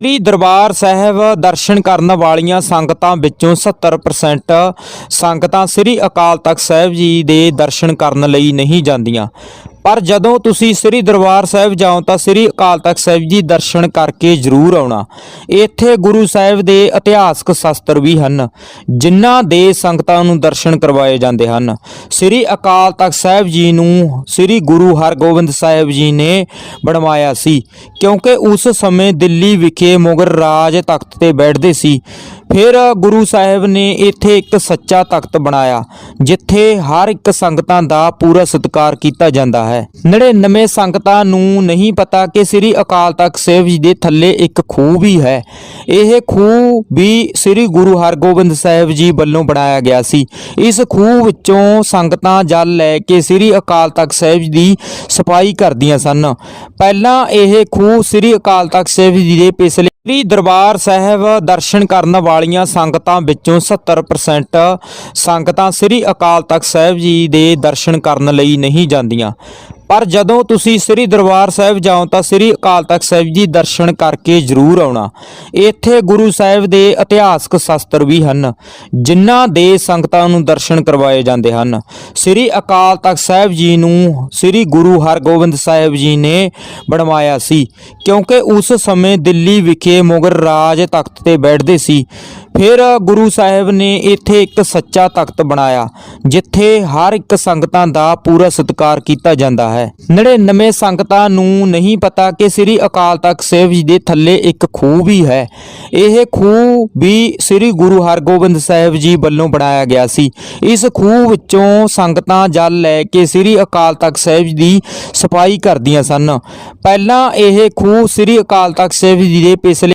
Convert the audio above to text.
ਸ੍ਰੀ ਦਰਬਾਰ ਸਾਹਿਬ ਦਰਸ਼ਨ ਕਰਨ ਵਾਲੀਆਂ ਸੰਗਤਾਂ ਵਿੱਚੋਂ 70% ਸੰਗਤਾਂ ਸ੍ਰੀ ਅਕਾਲ ਤਖਤ ਸਾਹਿਬ ਜੀ ਦੇ ਦਰਸ਼ਨ ਕਰਨ ਲਈ ਨਹੀਂ ਜਾਂਦੀਆਂ। ਪਰ ਜਦੋਂ ਤੁਸੀਂ ਸ੍ਰੀ ਦਰਬਾਰ ਸਾਹਿਬ ਜਾਓ ਤਾਂ ਸ੍ਰੀ ਅਕਾਲ ਤਖਤ ਸਾਹਿਬ ਜੀ ਦਰਸ਼ਨ ਕਰਕੇ ਜ਼ਰੂਰ ਆਉਣਾ। ਇੱਥੇ ਗੁਰੂ ਸਾਹਿਬ ਦੇ ਇਤਿਹਾਸਕ ਸ਼ਾਸਤਰ ਵੀ ਹਨ, ਜਿਨ੍ਹਾਂ ਦੇ ਸੰਗਤਾਂ ਨੂੰ ਦਰਸ਼ਨ ਕਰਵਾਏ ਜਾਂਦੇ ਹਨ। ਸ੍ਰੀ ਅਕਾਲ ਤਖਤ ਸਾਹਿਬ ਜੀ ਨੂੰ ਸ੍ਰੀ ਗੁਰੂ ਹਰਗੋਬਿੰਦ ਸਾਹਿਬ ਜੀ ਨੇ ਬਣਵਾਇਆ ਸੀ, ਕਿਉਂਕਿ ਉਸ ਸਮੇਂ ਦਿੱਲੀ ਵਿਖੇ ਮੁਗਲ ਰਾਜ ਤਖਤ ਤੇ ਬੈਠਦੇ ਸੀ। ਫਿਰ ਗੁਰੂ ਸਾਹਿਬ ਨੇ ਇੱਥੇ ਇੱਕ ਸੱਚਾ ਤਖਤ ਬਣਾਇਆ, ਜਿੱਥੇ ਹਰ ਇੱਕ ਸੰਗਤਾਂ ਦਾ ਪੂਰਾ ਸਤਿਕਾਰ ਕੀਤਾ ਜਾਂਦਾ ਹੈ। 99 ਸੰਗਤਾਂ ਨੂੰ ਨਹੀਂ ਪਤਾ ਕਿ ਸ੍ਰੀ ਅਕਾਲ ਤਖਤ ਸਾਹਿਬ ਜੀ ਦੇ ਥੱਲੇ ਇੱਕ ਖੂਹ ਵੀ ਹੈ। ਇਹ ਖੂਹ ਵੀ ਸ੍ਰੀ ਗੁਰੂ ਹਰਗੋਬਿੰਦ ਸਾਹਿਬ ਜੀ ਵੱਲੋਂ ਬਣਾਇਆ ਗਿਆ ਸੀ। ਇਸ ਖੂਹ ਵਿੱਚੋਂ ਸੰਗਤਾਂ ਜਲ ਲੈ ਕੇ ਸ੍ਰੀ ਅਕਾਲ ਤਖਤ ਸਾਹਿਬ ਜੀ ਦੀ ਸਫ਼ਾਈ ਕਰਦੀਆਂ ਸਨ। ਪਹਿਲਾਂ ਇਹ ਖੂਹ ਸ੍ਰੀ ਅਕਾਲ ਤਖਤ ਸਾਹਿਬ ਜੀ ਦੇ ਪਿਛਲੇ ਸ੍ਰੀ ਦਰਬਾਰ ਸਾਹਿਬ ਦਰਸ਼ਨ ਕਰਨ ਵਾਲੀਆਂ ਸੰਗਤਾਂ ਵਿੱਚੋਂ 70% ਸੰਗਤਾਂ ਸ੍ਰੀ ਅਕਾਲ ਤਖਤ ਸਾਹਿਬ ਜੀ ਦੇ ਦਰਸ਼ਨ ਕਰਨ ਲਈ ਨਹੀਂ ਜਾਂਦੀਆਂ। ਪਰ ਜਦੋਂ ਤੁਸੀਂ ਸ੍ਰੀ ਦਰਬਾਰ ਸਾਹਿਬ ਜਾਓ ਤਾਂ ਸ੍ਰੀ ਅਕਾਲ ਤਖਤ ਸਾਹਿਬ ਜੀ ਦਰਸ਼ਨ ਕਰਕੇ ਜ਼ਰੂਰ ਆਉਣਾ। ਇੱਥੇ ਗੁਰੂ ਸਾਹਿਬ ਦੇ ਇਤਿਹਾਸਕ ਸ਼ਾਸਤਰ ਵੀ ਹਨ, ਜਿਨ੍ਹਾਂ ਦੇ ਸੰਗਤਾਂ ਨੂੰ ਦਰਸ਼ਨ ਕਰਵਾਏ ਜਾਂਦੇ ਹਨ। ਸ੍ਰੀ ਅਕਾਲ ਤਖਤ ਸਾਹਿਬ ਜੀ ਨੂੰ ਸ੍ਰੀ ਗੁਰੂ ਹਰਗੋਬਿੰਦ ਸਾਹਿਬ ਜੀ ਨੇ ਬਣਵਾਇਆ ਸੀ, ਕਿਉਂਕਿ ਉਸ ਸਮੇਂ ਦਿੱਲੀ ਵਿਖੇ ਮੁਗਲ ਰਾਜ ਤਖਤ ਤੇ ਬੈਠਦੇ ਸੀ। ਫਿਰ ਗੁਰੂ ਸਾਹਿਬ ਨੇ ਇੱਥੇ ਇੱਕ ਸੱਚਾ ਤਖਤ ਬਣਾਇਆ, ਜਿੱਥੇ ਹਰ ਇੱਕ ਸੰਗਤਾਂ ਦਾ ਪੂਰਾ ਸਤਿਕਾਰ ਕੀਤਾ ਜਾਂਦਾ ਹੈ। 99 ਸੰਗਤਾਂ ਨੂੰ ਨਹੀਂ ਪਤਾ ਕਿ ਸ੍ਰੀ ਅਕਾਲ ਤਖਤ ਸਾਹਿਬ ਜੀ ਦੇ ਥੱਲੇ ਇੱਕ ਖੂਹ ਵੀ ਹੈ। ਇਹ ਖੂਹ ਵੀ ਸ੍ਰੀ ਗੁਰੂ ਹਰਗੋਬਿੰਦ ਸਾਹਿਬ ਜੀ ਵੱਲੋਂ ਬਣਾਇਆ ਗਿਆ ਸੀ। ਇਸ ਖੂਹ ਵਿੱਚੋਂ ਸੰਗਤਾਂ ਜਲ ਲੈ ਕੇ ਸ੍ਰੀ ਅਕਾਲ ਤਖਤ ਸਾਹਿਬ ਜੀ ਦੀ ਸਫ਼ਾਈ ਕਰਦੀਆਂ ਸਨ। ਪਹਿਲਾਂ ਇਹ ਖੂਹ ਸ੍ਰੀ ਅਕਾਲ ਤਖਤ ਸਾਹਿਬ ਜੀ ਦੇ ਪਿਛਲੇ